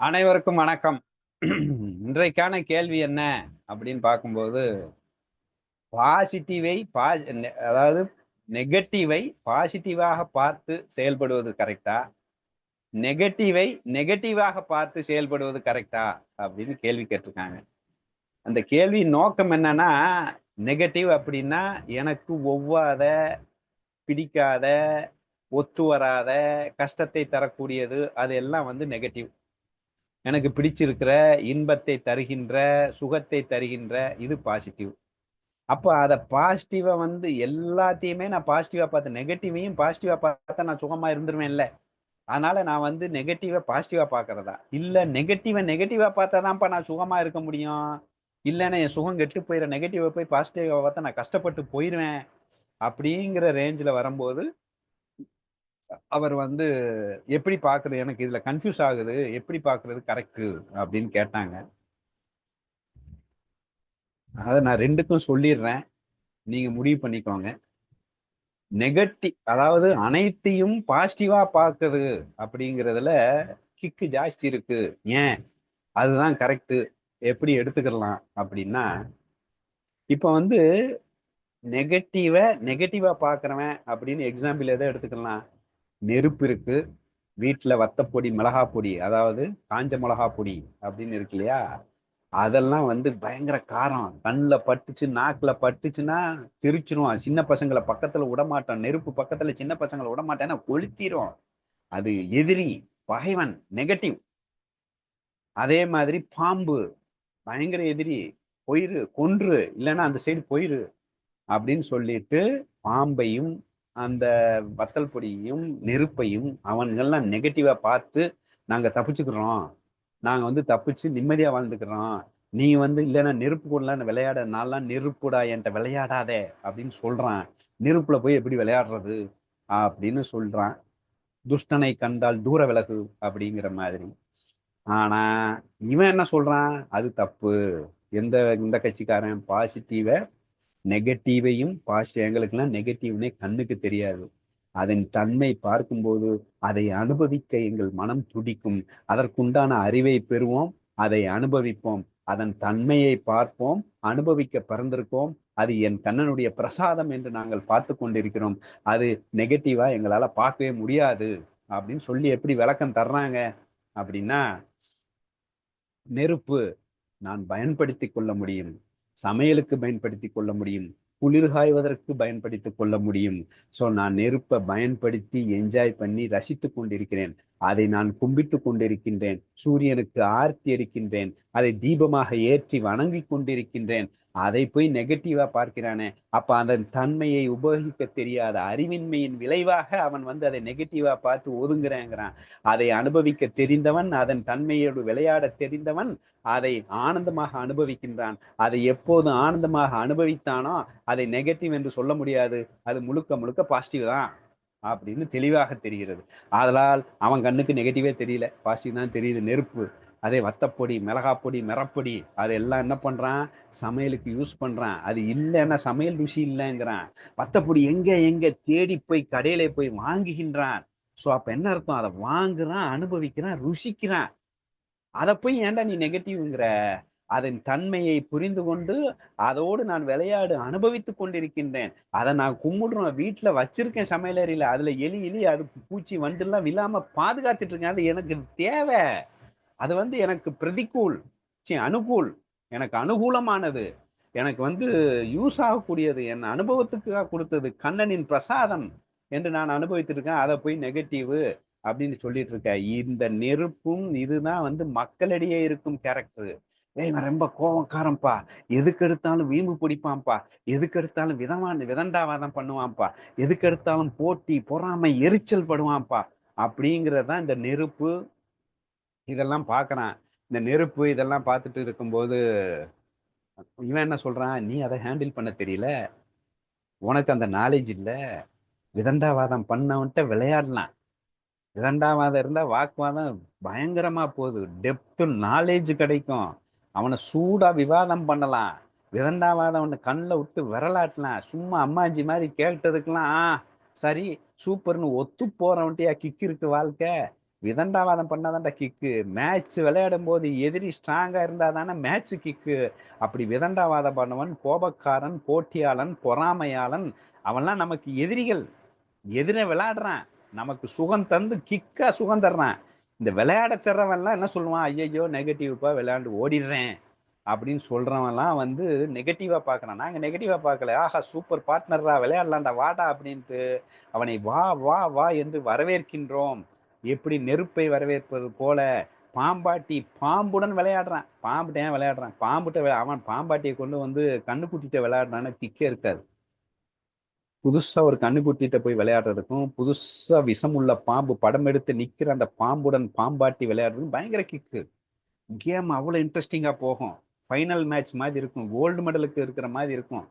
அனைவருக்கும் வணக்கம். இன்றைக்கான கேள்வி என்ன அப்படின்னு பார்க்கும்போது பாசிட்டிவை பாஸ் அதாவது நெகட்டிவை பாசிட்டிவாக பார்த்து செயல்படுவது கரெக்டா நெகட்டிவை நெகட்டிவாக பார்த்து செயல்படுவது கரெக்டா அப்படின்னு கேள்வி கேட்டிருக்காங்க. அந்த கேள்வி நோக்கம் என்னன்னா நெகட்டிவ் அப்படின்னா எனக்கு ஒவ்வாத பிடிக்காத ஒத்து வராத கஷ்டத்தை தரக்கூடியது அது எல்லாம் வந்து நெகட்டிவ் எனக்கு பிடிச்சிருக்கிற இன்பத்தை தருகின்ற சுகத்தை தருகின்ற இது பாசிட்டிவ் அப்போ அதை பாசிட்டிவாக வந்து எல்லாத்தையுமே நான் பாசிட்டிவாக பார்த்தேன் நெகட்டிவையும் பாசிட்டிவாக பார்த்தா நான் சுகமாக இருந்துருவேன் இல்லை அதனால நான் வந்து நெகட்டிவை பாசிட்டிவாக பார்க்கறதா? இல்லை நெகட்டிவை நெகட்டிவாக பார்த்தா தான்ப்பா நான் சுகமாக இருக்க முடியும். இல்லைன்னா என் சுகம் கெட்டு போயிடுற நெகட்டிவை போய் பாசிட்டிவாக பார்த்தா நான் கஷ்டப்பட்டு போயிடுவேன் அப்படிங்கிற ரேஞ்சில் வரும்போது அவர் வந்து எப்படி பார்க்குறது எனக்கு இதுல கன்ஃபியூஸ் ஆகுது. எப்படி பார்க்குறது கரெக்ட் அப்படின்னு கேட்டாங்க. அதை நான் ரெண்டுக்கும் சொல்லிடுறேன். நீங்க முடிவு பண்ணிக்கோங்க. நெகட்டிவ் அதாவது அனைத்தையும் பாசிட்டிவா பார்க்குது அப்படிங்கிறதுல கிக்கு ஜாஸ்தி இருக்கு. ஏன்? அதுதான் கரெக்டு எப்படி எடுத்துக்கலாம்? அப்படின்னா இப்போ வந்து நெகட்டிவை நெகட்டிவாக பார்க்குறவன் அப்படின்னு எக்ஸாம்பிள் எதை எடுத்துக்கலாம். நெருப்பு இருக்கு. வீட்டில் வத்தப்பொடி மிளகா பொடி அதாவது காஞ்ச மிளகா பொடி அப்படின்னு இருக்கு இல்லையா? அதெல்லாம் வந்து பயங்கர காரம். கண்ணில் பட்டுச்சு நாக்கில் பட்டுச்சுன்னா தெரிச்சிரும். சின்ன பசங்களை பக்கத்தில் விடமாட்டோம். நெருப்பு பக்கத்தில் சின்ன பசங்களை விடமாட்டேன்னா கொளுத்திரும். அது எதிரி பகைவன் நெகட்டிவ் அதே மாதிரி பாம்பு பயங்கர எதிரி பொயிறு கொன்று இல்லைன்னா அந்த சைடு பொயிரு அப்படின்னு சொல்லிட்டு பாம்பையும் அந்த வத்தல் பொடியையும் நெருப்பையும் அவன்கள்லாம் நெகட்டிவா பார்த்து நாங்க தப்பிச்சுக்கிறோம். நாங்க வந்து தப்பிச்சு நிம்மதியா வாழ்ந்துக்கிறோம். நீ வந்து இல்லைன்னா நெருப்பு கூடலாம் விளையாட நான்லாம் நெருப்புடா என்கிட்ட விளையாடாதே அப்படின்னு சொல்றான். நெருப்புல போய் எப்படி விளையாடுறது? அப்படின்னு சொல்றான். துஷ்டனை கண்டால் தூர விலகு அப்படிங்கிற மாதிரி. ஆனா இவன் என்ன சொல்றான்? அது தப்பு. எந்த இந்த கட்சிக்காரன் பாசிட்டிவை நெகட்டிவையும் பாசிட்டிவ் எங்களுக்கெல்லாம் நெகட்டிவ்னே கண்ணுக்கு தெரியாது. அதன் தன்மை பார்க்கும்போது அதை அனுபவிக்க எங்கள் மனம் துடிக்கும். அதற்குண்டான அறிவை பெறுவோம் அதை அனுபவிப்போம். அதன் தன்மையை பார்ப்போம் அனுபவிக்க பிறந்திருக்கோம். அது என் கண்ணனுடைய பிரசாதம் என்று நாங்கள் பார்த்து கொண்டிருக்கிறோம். அது நெகட்டிவா எங்களால பார்க்கவே முடியாது. அப்படின்னு சொல்லி எப்படி விளக்கம் தர்றாங்க அப்படின்னா நெருப்பு நான் பயன்படுத்தி கொள்ள முடியும். சமையலுக்கு பயன்படுத்தி கொள்ள முடியும். குளிர்காய்வதற்கு பயன்படுத்தி கொள்ள முடியும். ஸோ நான் நெருப்பை பயன்படுத்தி என்ஜாய் பண்ணி ரசித்து கொண்டிருக்கிறேன். அதை நான் கும்பிட்டு கொண்டிருக்கின்றேன். சூரியனுக்கு ஆர்த்தி அடிக்கின்றேன். அதை தீபமாக ஏற்றி வணங்கி கொண்டிருக்கின்றேன். அதை போய் நெகட்டிவா பார்க்கிறானே. அப்ப அதன் தன்மையை உபயோகிக்க தெரியாத அறிவின்மையின் விளைவாக அவன் வந்து அதை நெகட்டிவா பார்த்து ஒதுங்குறேங்கிறான். அதை அனுபவிக்க தெரிந்தவன் அதன் தன்மையோடு விளையாட தெரிந்தவன் அதை ஆனந்தமாக அனுபவிக்கின்றான். அதை எப்போது ஆனந்தமாக அனுபவித்தானோ அதை நெகட்டிவ் என்று சொல்ல முடியாது. அது முழுக்க முழுக்க பாசிட்டிவ் தான். அப்படின்னு தெளிவாக தெரிகிறது. அதனால் அவன் கண்ணுக்கு நெகட்டிவே தெரியல. பாசிட்டிவ் தான் தெரியுது. நெருப்பு அதே வத்தப்பொடி மிளகாப்பொடி மிரப்பொடி அதெல்லாம் என்ன பண்ணுறான் சமையலுக்கு யூஸ் பண்ணுறான் அது இல்லைன்னா சமையல் ருசி இல்லைங்கிறான். வத்தப்பொடி எங்கே எங்கே தேடி போய் கடையில போய் வாங்குகின்றான். ஸோ அப்போ என்ன அர்த்தம்? அதை வாங்குறான் அனுபவிக்கிறான் ருசிக்கிறான். அதை போய் ஏன்டா நீ நெகட்டிவ்ங்கிற அதன் தன்மையை புரிந்து கொண்டு அதோடு நான் விளையாடு அனுபவித்து கொண்டிருக்கின்றேன். அதை நான் கும்பிடுறோம். வீட்டில் வச்சிருக்கேன் சமையலறையில. அதுல எலி எலி அது பூச்சி வண்டுலாம் விழாம பாதுகாத்துட்டு இருக்கேன். அது எனக்கு தேவை. அது வந்து எனக்கு பிரதிகூல் அனுகூல். எனக்கு அனுகூலமானது. எனக்கு வந்து யூஸ் ஆகக்கூடியது. என் அனுபவத்துக்காக கொடுத்தது கண்ணனின் பிரசாதம் என்று நான் அனுபவித்திருக்கேன் அதை போய் நெகட்டிவ் அப்படின்னு சொல்லிட்டு இருக்க இந்த நெருப்பும் இதுதான் வந்து மக்களிடையே இருக்கும் கேரக்டர் ஏய் ரொம்ப கோபக்காரன்ப்பா எதுக்கு எடுத்தாலும் வீம்பு பிடிப்பான்ப்பா. எதுக்கு எடுத்தாலும் விதமான விதண்டாவாதம் பண்ணுவான்ப்பா. எதுக்கு எடுத்தாலும் போட்டி பொறாமை எரிச்சல் படுவான்ப்பா. அப்படிங்கிறதான் இந்த நெருப்பு. இதெல்லாம் பார்க்குறான் இந்த நெருப்பு இதெல்லாம் பார்த்துட்டு இருக்கும்போது இவன் என்ன சொல்றான்? நீ அதை ஹேண்டில் பண்ண தெரியல. உனக்கு அந்த நாலேஜ் இல்லை. விதண்டாவாதம் பண்ணவன்ட்ட விளையாடலாம். விதண்டாவாதம் இருந்தால் வாக்குவாதம் பயங்கரமா போகுது. டெப்த்து நாலேஜ் கிடைக்கும். அவனை சூடாக விவாதம் பண்ணலாம். விதண்டாவாதம் அவனை கண்ணில் விட்டு விரலாட்டலாம். சும்மா அம்மாஞ்சி மாதிரி கேட்டதுக்கெல்லாம் சரி சூப்பர்னு ஒத்து போகிறவன்ட்டியா கிக்கு இருக்கு வாழ்க்கை. விதண்டாவாதம் பண்ணாதான்டா கிக்கு மேட்ச் விளையாடும் போது எதிரி ஸ்ட்ராங்காக இருந்தால் தானே மேட்ச் கிக்கு அப்படி விதண்டாவாதம் பண்ணவன் கோபக்காரன் போட்டியாளன் பொறாமையாளன். அவன்லாம் நமக்கு எதிரிகள். எதிரை விளையாடுறான். நமக்கு சுகம் தந்து கிக்காக சுகம் தர்றான். இந்த விளையாட தர்றவன்லாம் என்ன சொல்லுவான்? ஐயையோ நெகட்டிவ்ப்பா விளையாண்டு ஓடிடுறேன். அப்படின்னு சொல்றவன்லாம் வந்து நெகட்டிவா பார்க்குறான். நாங்க நெகட்டிவா பார்க்கல. ஆஹா சூப்பர் பார்ட்னரா விளையாடலாண்டா வாடா அப்படின்ட்டு அவனை வா வா வா என்று வரவேற்கின்றோம். எப்படி நெருப்பை வரவேற்பது போல பாம்பாட்டி பாம்புடன் விளையாடுறான். பாம்புட்டேன் விளையாடுறான்? பாம்புட்ட அவன் பாம்பாட்டியை கொண்டு வந்து கண்ணுக்குட்டிட்ட விளையாடுறான்னு கிக்கே இருக்காது. புதுசா ஒரு கண்ணுக்குட்டிட்ட போய் விளையாடுறதுக்கும் புதுசா விஷமுள்ள பாம்பு படம் எடுத்து நிக்கிற அந்த பாம்புடன் பாம்பாட்டி விளையாடுறதுக்கும் பயங்கர கிக்கு கேம் அவ்வளவு இன்ட்ரெஸ்டிங்கா போகும். ஃபைனல் மேட்ச் மாதிரி இருக்கும். கோல்டு மெடலுக்கு இருக்கிற மாதிரி இருக்கும்.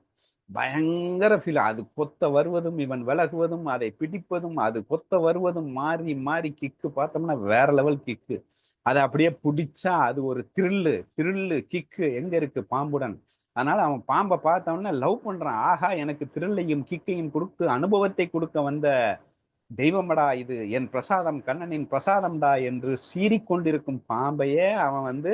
பயங்கர ஃபீல் அது கொத்த வருவதும் இவன் விலகுவதும் அதை பிடிப்பதும் அது கொத்த வருவதும் மாறி மாறி கிக்கு பார்த்தோம்னா வேற லெவல் கிக்கு அதை அப்படியே பிடிச்சா அது ஒரு த்ரில்லு த்ரில்லு கிக்கு எங்க இருக்கு பாம்புடன்? அதனால அவன் பாம்பை பார்த்தவொடனே லவ் பண்றான். ஆஹா எனக்கு திருளையும் கிக்கையும் கொடுத்து அனுபவத்தை கொடுக்க வந்த தெய்வமடா இது. என் பிரசாதம் கண்ணனின் பிரசாதம்டா என்று சீறிக்கொண்டிருக்கும் பாம்பையே அவன் வந்து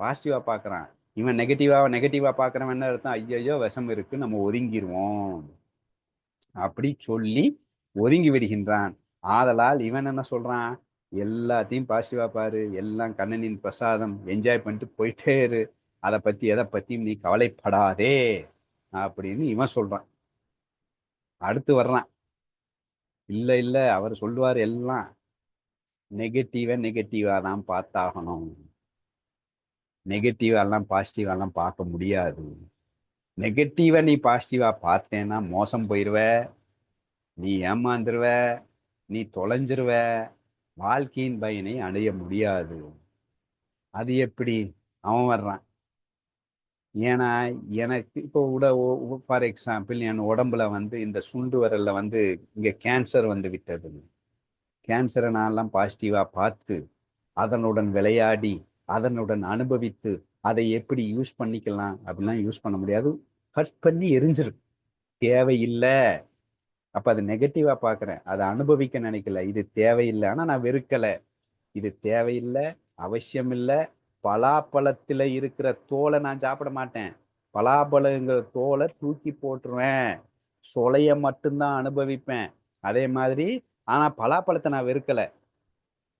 பாசிட்டிவா பார்க்கறான். இவன் நெகட்டிவா நெகட்டிவா பார்க்கறவன் என்ன அர்த்தம்? ஐயோ விஷம் இருக்கு நம்ம ஒதுங்கிருவோம். அப்படி சொல்லி ஒதுங்கி விடுகின்றான். ஆதலால் இவன் என்ன சொல்றான்? எல்லாத்தையும் பாசிட்டிவா பாரு எல்லாம் கண்ணனின் பிரசாதம் என்ஜாய் பண்ணிட்டு போயிட்டே இரு. அதை பற்றி எதை பற்றியும் நீ கவலைப்படாதே அப்படின்னு இவன் சொல்றான். அடுத்து வர்றான். இல்லை இல்லை அவர் சொல்லுவார் எல்லாம் நெகட்டிவாக நெகட்டிவாக தான் பார்த்தாகணும். நெகட்டிவாலாம் பாசிட்டிவாலாம் பார்க்க முடியாது. நெகட்டிவாக நீ பாசிட்டிவாக பார்த்தேன்னா மோசம் போயிருவ. நீ ஏமாந்துருவ. நீ தொலைஞ்சிருவ. வாழ்க்கையின் பயனை அடைய முடியாது. அது எப்படி? அவன் வர்றான். ஏன்னா எனக்கு இப்போ உட ஃபார் எக்ஸாம்பிள் என் உடம்புல வந்து இந்த சுண்டு வரல்ல வந்து இங்கே கேன்சர் வந்து விட்டது கேன்சரை நான்லாம் பாசிட்டிவாக பார்த்து அதனுடன் விளையாடி அதனுடன் அனுபவித்து அதை எப்படி யூஸ் பண்ணிக்கலாம் அப்படிலாம் யூஸ் பண்ண முடியாது. கட் பண்ணி எரிஞ்சிருக்கு தேவையில்லை. அப்போ அது நெகட்டிவாக பார்க்குறேன். அதை அனுபவிக்க நினைக்கல. இது தேவையில்லை. ஆனால் நான் வெறுக்கலை. இது தேவையில்லை. அவசியம் இல்லை பலாப்பழத்தில் இருக்கிற தோலை நான் சாப்பிட மாட்டேன். பலாப்பழங்கிற தோலை தூக்கி போட்டுருவேன். சொலைய மட்டும்தான் அனுபவிப்பேன். அதே மாதிரி ஆனால் பலாப்பழத்தை நான் வெறுக்கலை.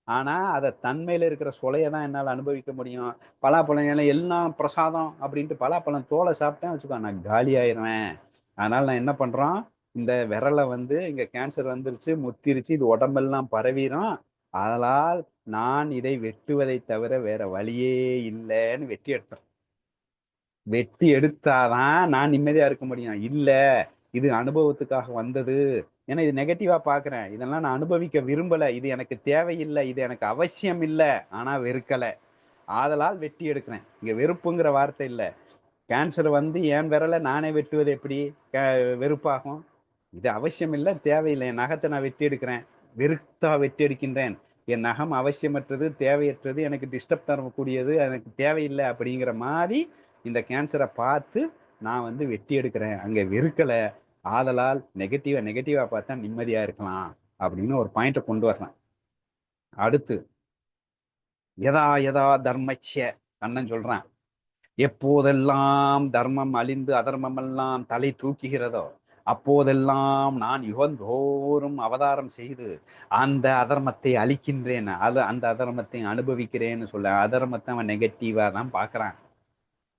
ஆனால் அதை தன்மையில் இருக்கிற சொலையை தான் என்னால் அனுபவிக்க முடியும். பலாப்பழம் ஏன்னா எல்லாம் பிரசாதம் அப்படின்ட்டு பலாப்பழம் தோலை சாப்பிட்டேன் வச்சுக்கோ நான் காலி ஆயிடுவேன் அதனால் நான் என்ன பண்ணுறோம் இந்த விரலை வந்து இங்கே கேன்சர் வந்துருச்சு முத்திருச்சு இது உடம்பெல்லாம் பரவிடும் அதனால் நான் இதை வெட்டுவதை தவிர வேற வழியே இல்லைன்னு வெட்டி எடுத்தேன் வெட்டி எடுத்தாதான் நான் நிம்மதியா இருக்க முடியும். இல்ல இது அனுபவத்துக்காக வந்தது. ஏன்னா இது நெகட்டிவா பாக்குறேன். இதெல்லாம் நான் அனுபவிக்க விரும்பல. இது எனக்கு தேவையில்லை. இது எனக்கு அவசியம் இல்லை. ஆனா வெறுக்கல. ஆதலால் வெட்டி எடுக்கிறேன். இங்க வெறுப்புங்கிற வார்த்தை இல்லை. கேன்சர் வந்து என் விரலை நானே வெட்டுவது எப்படி? வெறுப்பாகும். இது அவசியம் இல்லை. தேவையில்லை. என் நகத்தை நான் வெட்டி எடுக்கிறேன். வெறுத்தா வெட்டியடிக்கின்றேன். என் நகம் அவசியமற்றது தேவையற்றது எனக்கு டிஸ்டர்ப் தரக்கூடியது எனக்கு தேவையில்லை அப்படிங்கிற மாதிரி இந்த கேன்சரை பார்த்து நான் வந்து வெட்டி எடுக்கிறேன் அங்கே வெறுக்கலை. ஆதலால் நெகட்டிவாக நெகட்டிவாக பார்த்தா நிம்மதியாக இருக்கலாம் அப்படின்னு ஒரு பாயிண்ட்டை கொண்டு வரலாம். அடுத்து எதா எதா தர்மச்ச அண்ணன் சொல்கிறான் எப்போதெல்லாம் தர்மம் அழிந்து அதர்மமெல்லாம் தலை தூக்குகிறதோ அப்போதெல்லாம் நான் யுகந்தோறும் அவதாரம் செய்து அந்த அதர்மத்தை அழிக்கின்றேன் அது அந்த அதர்மத்தை அனுபவிக்கிறேன்னு சொல்ல அதர்மத்தை அவன் நெகட்டிவா தான் பார்க்கறான்.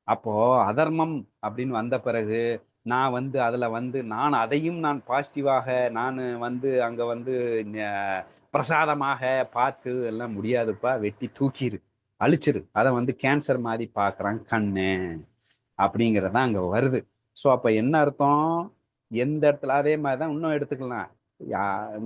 அப்போ அதர்மம் அப்படின்னு வந்த பிறகு நான் வந்து அதுல வந்து நான் அதையும் நான் பாசிட்டிவாக நான் வந்து அங்க வந்து பிரசாதமாக பார்த்து எல்லாம் முடியாதுப்பா வெட்டி தூக்கிரு அழிச்சிரு அதை வந்து கேன்சர் மாதிரி பார்க்குறான் கண்ணு அப்படிங்கிறதான் அங்கே அங்க வருது. ஸோ அப்ப என்ன அர்த்தம்? எந்த இடத்துல அதே மாதிரி தான் இன்னும் எடுத்துக்கலாம். யா-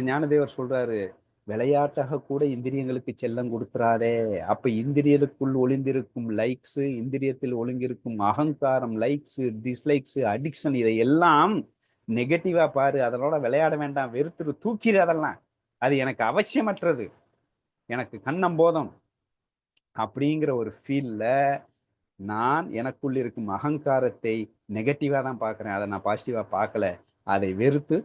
ஞானதேவர் சொல்றாரு விளையாட்டாக கூட இந்திரியங்களுக்கு செல்லம் கொடுத்துறாதே அப்ப இந்திரியத்துக்குள் ஒளிந்திருக்கும் லைக்ஸ் இந்திரியத்தில் ஒளிந்திருக்கும் அகங்காரம் லைக்ஸ் டிஸ்லைக்ஸ் அடிக்ஷன் இதை எல்லாம் நெகட்டிவா பாரு அதனோட விளையாட வேண்டாம் வெறுத்துரு தூக்கிடு அதெல்லாம். அது எனக்கு அவசியமற்றது. எனக்கு கண்ணம் போதும். அப்படிங்கிற ஒரு ஃபீல்ல நான் எனக்குள் இருக்கும் அகங்காரத்தை நெகட்டிவா தான் பாக்குறேன் அதை நான் பாசிட்டிவா பார்க்கல. அதை வெறுத்து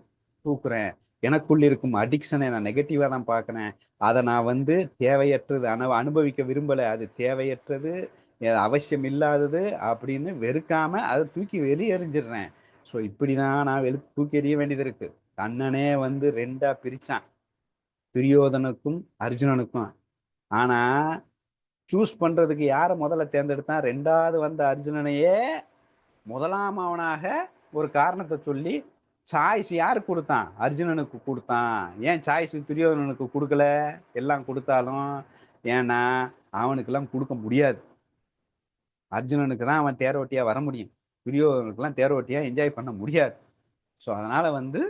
தூக்குறேன். எனக்குள் இருக்கும் அடிக்ஷனை நான் நெகட்டிவா தான் பார்க்குறேன். அதை நான் வந்து தேவையற்றது அனு அனுபவிக்க விரும்பலை. அது தேவையற்றது அவசியம் இல்லாதது அப்படின்னு வெறுக்காம அதை தூக்கி வெளியெறிஞ்சிடுறேன் ஸோ இப்படிதான் நான் வெளி தூக்கி எறிய வேண்டியது இருக்கு. கண்ணனே வந்து ரெண்டா பிரிச்சான். துரியோதனுக்கும் அர்ஜுனனுக்கும். ஆனா சூஸ் பண்றதுக்கு யாரை முதல்ல தேர்ந்தெடுத்தான்? ரெண்டாவது வந்த அர்ஜுனனையே முதலாம் அவனாக ஒரு காரணத்தை சொல்லி சாய்ஸ் யாரு கொடுத்தான்? அர்ஜுனனுக்கு கொடுத்தான். ஏன் சாய்ஸ் துரியோதனனுக்கு கொடுக்கல? எல்லாம் கொடுத்தாலும் ஏன்னா அவனுக்கெல்லாம் கொடுக்க முடியாது. அர்ஜுனனுக்கு தான் அவன் தேரோட்டியாக வர முடியும். துரியோதனுக்கெல்லாம் தேரோட்டியாக என்ஜாய் பண்ண முடியாது. ஸோ அதனால் வந்து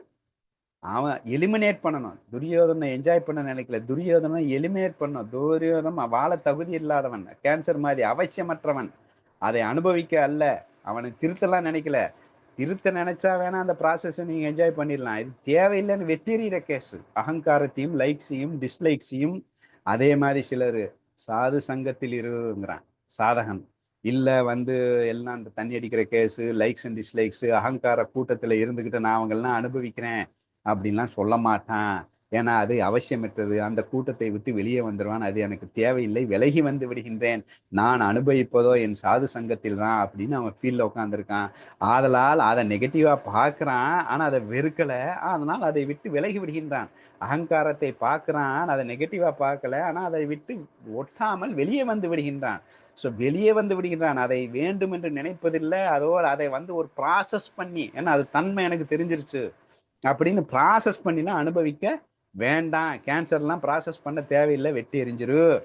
அவன் எலிமினேட் பண்ணணும். துரியோதனை என்ஜாய் பண்ண நினைக்கல. துரியோதனை எலிமினேட் பண்ணணும். துரியோதனம் வாழ தகுதி இல்லாதவன். கேன்சர் மாதிரி அவசியமற்றவன். அதை அனுபவிக்க அல்ல. அவனை திருத்தலாம் நினைக்கல. திருத்த நினைச்சா வேணா அந்த ப்ராசஸை நீங்க என்ஜாய் பண்ணிடலாம். இது தேவையில்லைன்னு வெட்டிறிகிற கேஸ் அகங்காரத்தையும் லைக்ஸையும் டிஸ்லைக்ஸையும் அதே மாதிரி சிலர். சாது சங்கத்தில் இருங்கிறான். சாதகன். இல்லை வந்து எல்லாம் அந்த தண்ணி அடிக்கிற கேஸு லைக்ஸ் அண்ட் டிஸ்லைக்ஸு அகங்கார கூட்டத்தில் இருந்துக்கிட்டு நான் அவங்கெல்லாம் அனுபவிக்கிறேன். அப்படின்லாம் சொல்ல மாட்டான். ஏன்னா அது அவசியமற்றது. அந்த கூட்டத்தை விட்டு வெளியே வந்துடுவான் அது எனக்கு தேவையில்லை. விலகி வந்து விடுகின்றேன். நான் அனுபவிப்பதோ என் சாது சங்கத்தில் தான் அப்படின்னு அவன் ஃபீல்டில் உட்காந்துருக்கான் ஆதலால் அதை நெகட்டிவா பார்க்குறான். ஆனால் அதை வெறுக்கலை. அதனால் அதை விட்டு விலகி விடுகின்றான். அகங்காரத்தை பார்க்குறான். அதை நெகட்டிவா பார்க்கல. ஆனால் அதை விட்டு ஒட்டாமல் வெளியே வந்து விடுகின்றான். ஸோ வெளியே வந்து விடுகின்றான். அதை வேண்டும் என்று நினைப்பதில்லை. அதோ அதை வந்து ஒரு ப்ராசஸ் பண்ணி. ஏன்னா அது தன்மை எனக்கு தெரிஞ்சிருச்சு. அப்படின்னு ப்ராசஸ் பண்ணினா அனுபவிக்க வேண்டாம். கேன்சர்லாம் ப்ராசஸ் பண்ண தேவையில்லை. வெட்டி எரிஞ்சிரு.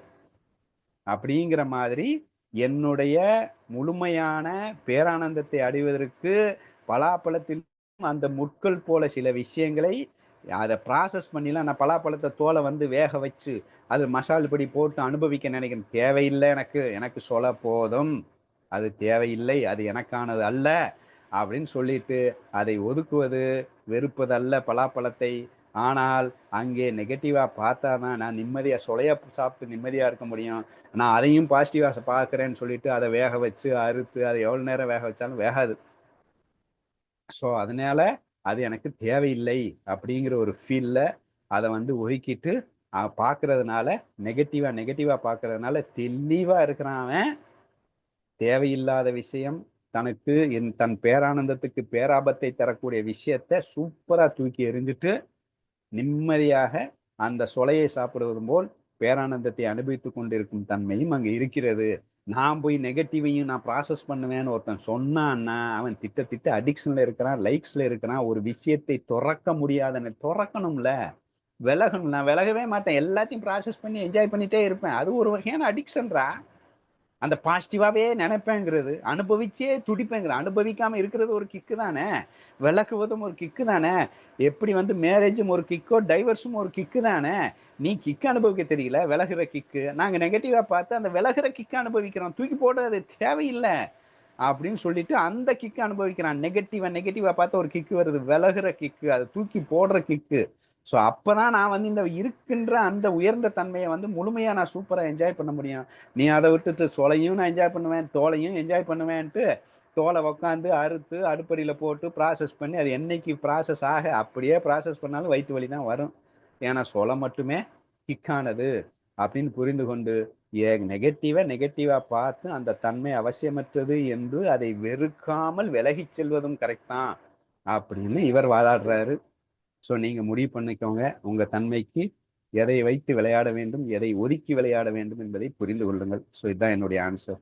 அப்படிங்கிற மாதிரி என்னுடைய முழுமையான பேரானந்தத்தை அடைவதற்கு பலாப்பழத்தில் அந்த முட்கள் போல சில விஷயங்களை அதை ப்ராசஸ் பண்ணிலாம் நான் பலாப்பழத்தை தோலை வந்து வேக வச்சு அது மசால் படி போட்டு அனுபவிக்க நினைக்கிறேன். தேவையில்லை எனக்கு. எனக்கு சொல்ல போதும். அது தேவையில்லை. அது எனக்கானது அல்ல. அப்படின்னு சொல்லிட்டு அதை ஒதுக்குவது வெறுப்பதல்ல பலாப்பழத்தை. ஆனால் அங்கே நெகட்டிவாக பார்த்தா தான் நான் நிம்மதியாக சொலைய சாப்பிட்டு நிம்மதியாக இருக்க முடியும். நான் அதையும் பாசிட்டிவாக பார்க்குறேன்னு சொல்லிட்டு அதை வேக வச்சு அறுத்து அதை எவ்வளோ நேரம் வேக வச்சாலும் வேகாது. ஸோ அதனால அது எனக்கு தேவையில்லை அப்படிங்கிற ஒரு ஃபீலில் அதை வந்து ஒதுக்கிட்டு பார்க்கறதுனால நெகட்டிவாக நெகட்டிவாக பார்க்கறதுனால தெளிவாக இருக்கிறான் அவன். தேவையில்லாத விஷயம் தனக்கு என் தன் பேரானந்தத்துக்கு பேராபத்தை தரக்கூடிய விஷயத்த சூப்பரா தூக்கி எறிஞ்சிட்டு நிம்மதியாக அந்த சொலையை சாப்பிடுவது போல் பேரானந்தத்தை அனுபவித்துக் கொண்டிருக்கும் தன்மையும் அங்க இருக்கிறது. நான் போய் நெகட்டிவையும் நான் ப்ராசஸ் பண்ணுவேன்னு ஒருத்தன் சொன்னான்னா அவன் திட்ட திட்ட அடிக்ஷன்ல இருக்கிறான் லைக்ஸ்ல இருக்கிறான் ஒரு விஷயத்தை துறக்க முடியாத துறக்கணும்ல. விலகணும். நான் விலகவே மாட்டேன். எல்லாத்தையும் ப்ராசஸ் பண்ணி என்ஜாய் பண்ணிட்டே இருப்பேன். அது ஒரு வகையான அடிக்ஷன்ரா அந்த பாசிட்டிவாகவே நினைப்பேங்கிறது அனுபவிச்சே துடிப்பேங்கிற அனுபவிக்காமல் இருக்கிறது ஒரு கிக்கு தானே? விளக்குவதும் ஒரு கிக்கு தானே? எப்படி வந்து மேரேஜும் ஒரு கிக்கோ டைவர்ஸும் ஒரு கிக்கு தானே? நீ கிக்கு அனுபவிக்க தெரியல விலகுற கிக்கு நாங்கள் நெகட்டிவாக பார்த்து அந்த விலகிற கிக்கு அனுபவிக்கிறோம். தூக்கி போடுறது தேவையில்லை அப்படின்னு சொல்லிட்டு அந்த கிக்கு அனுபவிக்கிறான். நெகட்டிவாக நெகட்டிவாக பார்த்து ஒரு கிக்கு வருது. விலகிற கிக்கு அதை தூக்கி போடுற கிக்கு ஸோ அப்போதான் நான் வந்து இந்த இருக்கின்ற அந்த உயர்ந்த தன்மையை வந்து முழுமையா நான் சூப்பராக என்ஜாய் பண்ண முடியும். நீ அதை விட்டுட்டு சொலையும் நான் என்ஜாய் பண்ணுவேன் தோலையும் என்ஜாய் பண்ணுவேன்ட்டு தோலை உக்காந்து அறுத்து அடுப்படியில் போட்டு ப்ராசஸ் பண்ணி அது என்னைக்கு ப்ராசஸ் ஆக அப்படியே ப்ராசஸ் பண்ணாலும் வயிற்று வலி தான் வரும். ஏன்னா சொலை மட்டுமே கிக்கானது அப்படின்னு புரிந்து கொண்டு ஏ நெகட்டிவை நெகட்டிவாக பார்த்து அந்த தன்மை அவசியமற்றது என்று அதை வெறுக்காமல் விலகிச் செல்வதும் கரெக்ட் தான் அப்படின்னு இவர் வாதாடுறாரு. ஸோ நீங்கள் முடிவு பண்ணிக்கோங்க. உங்கள் தன்மைக்கு எதை வைத்து விளையாட வேண்டும் எதை ஒதுக்கி விளையாட வேண்டும் என்பதை புரிந்து கொள்ளுங்கள். ஸோ இதுதான் என்னுடைய ஆன்சர்